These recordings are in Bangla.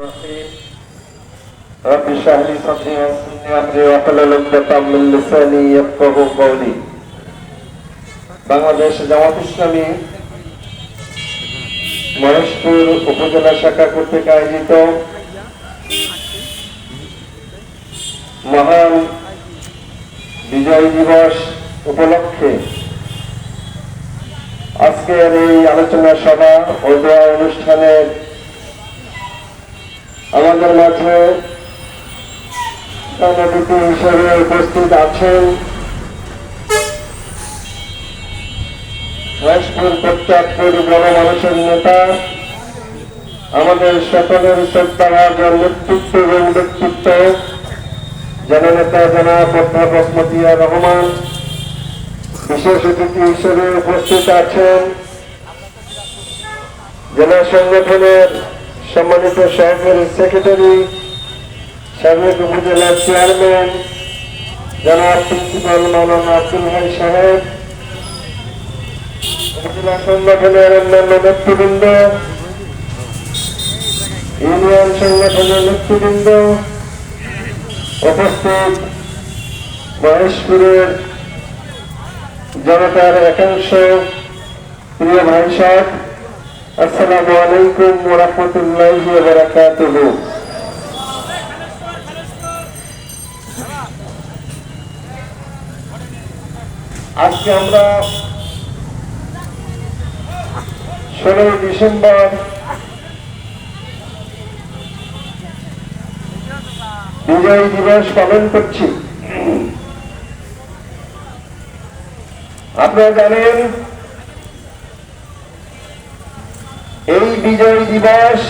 الرحيم رب اشرح لي صدري ويسر لي امري واحلل عقدة من لساني يفقهوا قولي বাংলাদেশ জামাত ইসলামী মহেশপুর উপজেলা শাখা কর্তৃক আয়োজিত মহান বিজয় দিবস উপলক্ষে আজকের এই আলোচনা সভা ও দোয়া অনুষ্ঠানের আমাদের মাঝে সভাপতি হিসেবে উপস্থিত আছেন। মহেশপুর প্রত্যাগপুর গণমানুষের নেতা, আমাদের সকলের শ্রদ্ধাভাজন নেতৃত্ব এবং ব্যক্তিত্ব জননেতা জনাব অধ্যাপক মতিয়া রহমান, বিশেষ অতিথি হিসেবে উপস্থিত আছেন। জেলা সংগঠনের সম্মানিত সহকারী সেক্রেটারি সাবেক উপজেলার চেয়ারম্যান জনাব প্রিন্সিপাল মাওলানা আব্দুল ভাই সাহেব, উপজেলা সংগঠনের অন্যান্য নেতৃবৃন্দ, ইউনিয়ন সংগঠনের নেতৃবৃন্দ, উপস্থিত মহেশপুরের জনতার একাংশ, প্রিয় ভাই সাহেব আসসালামু আলাইকুম ওরহমতুল্লাহ বারাকাতুহ। আজকে আমরা ষোলোই ডিসেম্বর বিজয় দিবস পালন করছি। আপনারা জানেন এই বিজয় দিবস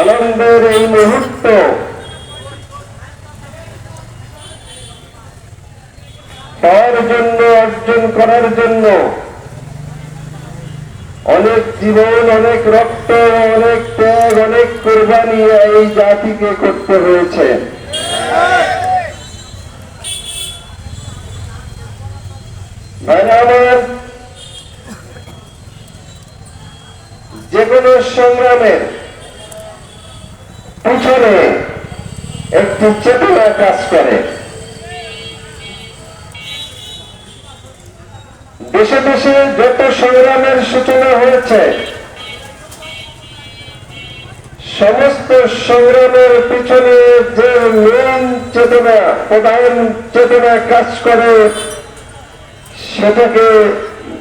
আনন্দের এই মুহূর্ত। পাওয়ার জন্য, অর্জন করার জন্য অনেক জীবন, অনেক রক্ত, অনেক ত্যাগ, অনেক কোরবানি এই জাতিকে করতে হয়েছে। ভাইরা যে কোনো সংগ্রামের পিছনে একটি চেতনা কাজ করে। দেশে দেশে যত সংগ্রামের সূচনা হয়েছে, সমস্ত সংগ্রামের পিছনে যে মেন চেতনা, প্রধান চেতনা কাজ করে, সেটাকে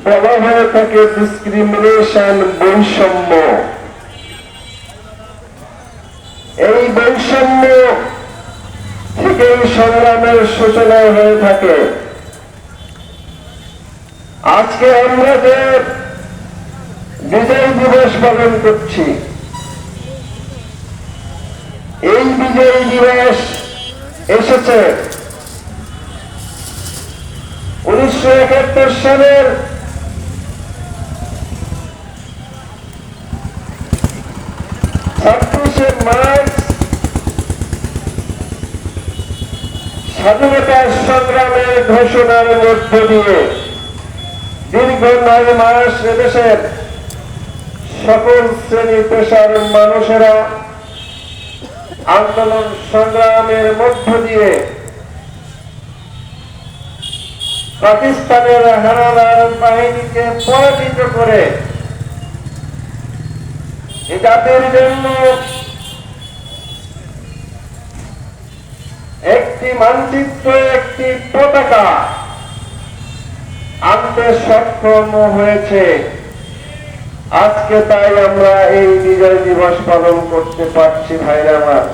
বলা হয়ে থাকে ডিসক্রিমিনেশন বৈষম্য। এই বৈষম্য থেকে সংগ্রামের সূচনা হয়ে থাকে। আজকে আমরা যে বিজয় দিবস পালন করছি, এই বিজয় দিবস এসেছে উনিশশো একাত্তর সালের ছাব্বিশে মার্চ স্বাধীনতা সংগ্রামের ঘোষণার মধ্য দিয়ে দীর্ঘ নয় মাস এদেশের সকল শ্রেণি পেশার মানুষেরা আন্দোলন সংগ্রামের মধ্য দিয়ে পাকিস্তানের হানাদার বাহিনীকে পরাজিত করে এ জন্য একটি মানচিত্র একটি পতাকা আনতে সক্ষম হয়েছে। আজকে তাই আমরা এই বিজয় দিবস পালন করতে পারছি ভাইরা আমার।